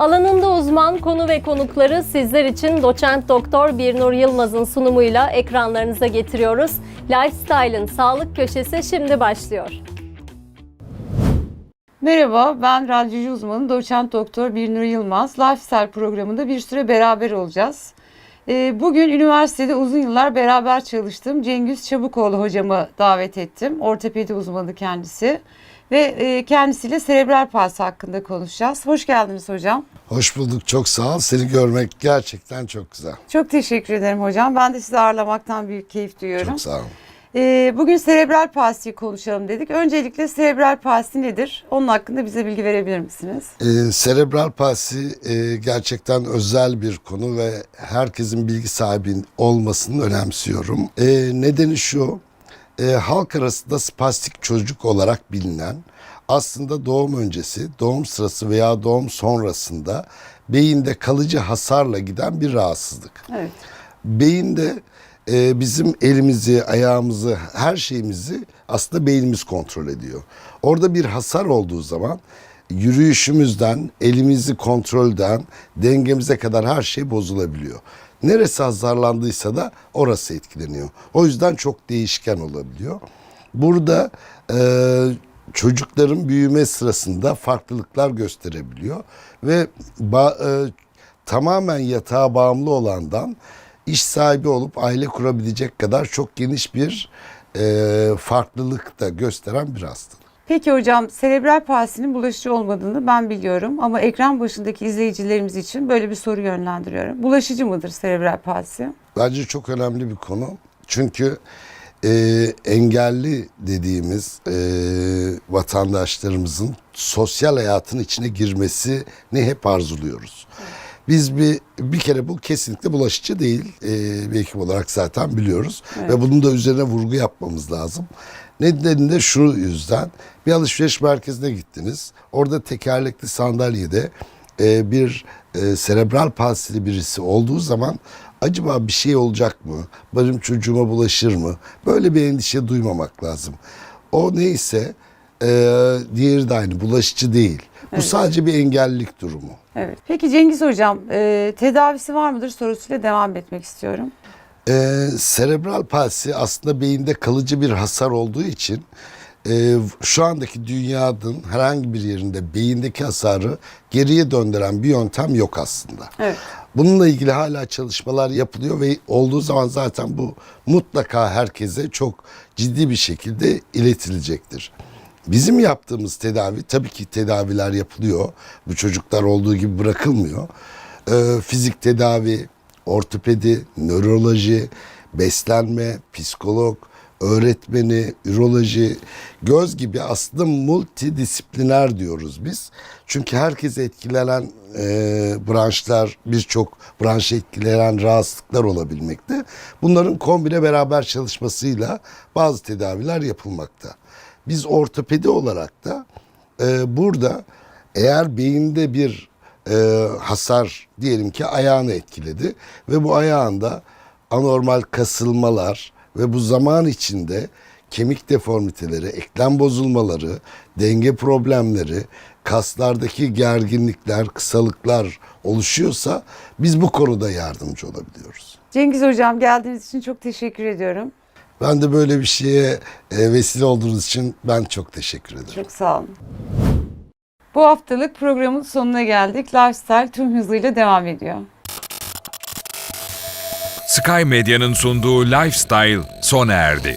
Alanında uzman konu ve konukları sizler için doçent doktor Birnur Yılmaz'ın sunumuyla ekranlarınıza getiriyoruz. Lifestyle'ın sağlık köşesi şimdi başlıyor. Merhaba, ben radyoloji uzmanı doçent doktor Birnur Yılmaz. Lifestyle programında bir süre beraber olacağız. Ee, Bugün üniversitede uzun yıllar beraber çalıştığım Cengiz Çabukoğlu hocamı davet ettim. Ortopedi uzmanı kendisi. Ve e, kendisiyle serebral palsi hakkında konuşacağız. Hoş geldiniz hocam. Hoş bulduk. Çok sağ ol. Seni görmek gerçekten çok güzel. Çok teşekkür ederim hocam. Ben de sizi ağırlamaktan büyük keyif duyuyorum. Çok sağ ol. Ee, Bugün serebral palsiyi konuşalım dedik. Öncelikle serebral palsi nedir? Onun hakkında bize bilgi verebilir misiniz? Ee, serebral palsi e, gerçekten özel bir konu ve herkesin bilgi sahibi olmasını önemsiyorum. E, nedeni şu, e, halk arasında spastik çocuk olarak bilinen aslında doğum öncesi, doğum sırası veya doğum sonrasında beyinde kalıcı hasarla giden bir rahatsızlık. Evet. Beyinde e, bizim elimizi, ayağımızı, her şeyimizi aslında beynimiz kontrol ediyor. Orada bir hasar olduğu zaman yürüyüşümüzden, elimizi kontrolden, dengemize kadar her şey bozulabiliyor. Neresi hasarlandıysa da orası etkileniyor. O yüzden çok değişken olabiliyor. Burada e, çocukların büyüme sırasında farklılıklar gösterebiliyor ve ba- e, tamamen yatağa bağımlı olandan iş sahibi olup aile kurabilecek kadar çok geniş bir e, farklılık da gösteren bir hastalık. Peki hocam serebral palsinin bulaşıcı olmadığını ben biliyorum ama ekran başındaki izleyicilerimiz için böyle bir soru yönlendiriyorum. Bulaşıcı mıdır serebral palsi? Bence çok önemli bir konu. Çünkü e, engelli dediğimiz e, vatandaşlarımızın sosyal hayatın içine girmesini hep arzuluyoruz. Biz bir bir kere bu kesinlikle bulaşıcı değil. E, bir ekip olarak zaten biliyoruz. Ve bunun da üzerine vurgu yapmamız lazım. Nedeni de şu yüzden bir alışveriş merkezine gittiniz. Orada tekerlekli sandalyede e, bir e, serebral palsili birisi olduğu zaman acaba bir şey olacak mı? Benim çocuğuma bulaşır mı? Böyle bir endişe duymamak lazım. O neyse e, diğeri de aynı bulaşıcı değil. Bu sadece bir engellilik durumu. Evet. Peki Cengiz hocam e, tedavisi var mıdır sorusuyla devam etmek istiyorum. Ee, serebral palsi aslında beyinde kalıcı bir hasar olduğu için e, şu andaki dünyanın herhangi bir yerinde beyindeki hasarı geriye döndüren bir yöntem yok aslında. Evet. Bununla ilgili hala çalışmalar yapılıyor ve olduğu zaman zaten bu mutlaka herkese çok ciddi bir şekilde iletilecektir. Bizim yaptığımız tedavi tabii ki tedaviler yapılıyor. Bu çocuklar olduğu gibi bırakılmıyor. Ee, fizik tedavi, ortopedi, nöroloji, beslenme, psikolog, öğretmeni, üroloji, göz gibi aslında multidisipliner diyoruz biz. Çünkü herkese etkilenen e, branşlar, birçok branşı etkileyen rahatsızlıklar olabilmekte. Bunların kombine beraber çalışmasıyla bazı tedaviler yapılmakta. Biz ortopedi olarak da e, burada eğer beyinde bir e, hasar diyelim ki ayağını etkiledi ve bu ayağında anormal kasılmalar ve bu zaman içinde kemik deformiteleri, eklem bozulmaları, denge problemleri, kaslardaki gerginlikler, kısalıklar oluşuyorsa biz bu konuda yardımcı olabiliyoruz. Cengiz hocam geldiğiniz için çok teşekkür ediyorum. Ben de böyle bir şeye e, vesile olduğunuz için ben çok teşekkür ederim. Çok sağ olun. Bu haftalık programın sonuna geldik. Lifestyle tüm hızıyla devam ediyor. Sky Medya'nın sunduğu Lifestyle sona erdi.